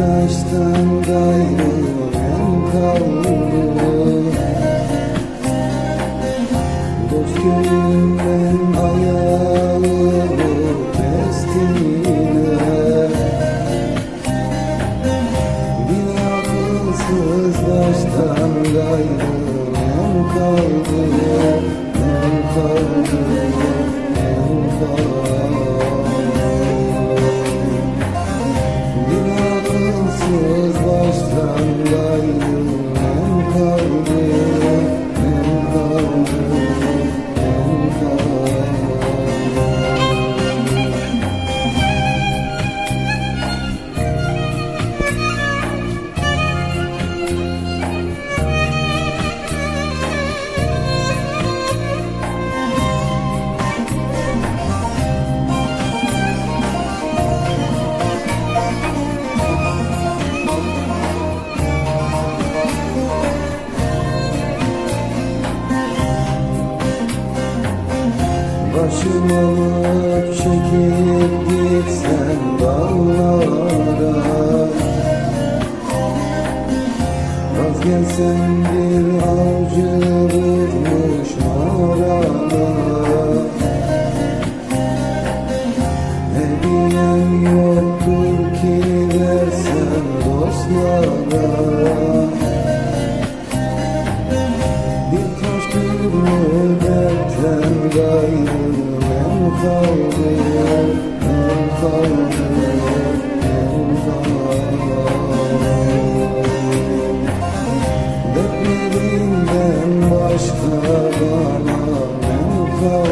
taştan gayrı ben kaldım Dost köyümden ayağımı close the light. Başım alıp çekip gitsen dağlara? Vazgeçsem bir avcı vurmuş mağarada Dertlerinden başka bana ne mutlu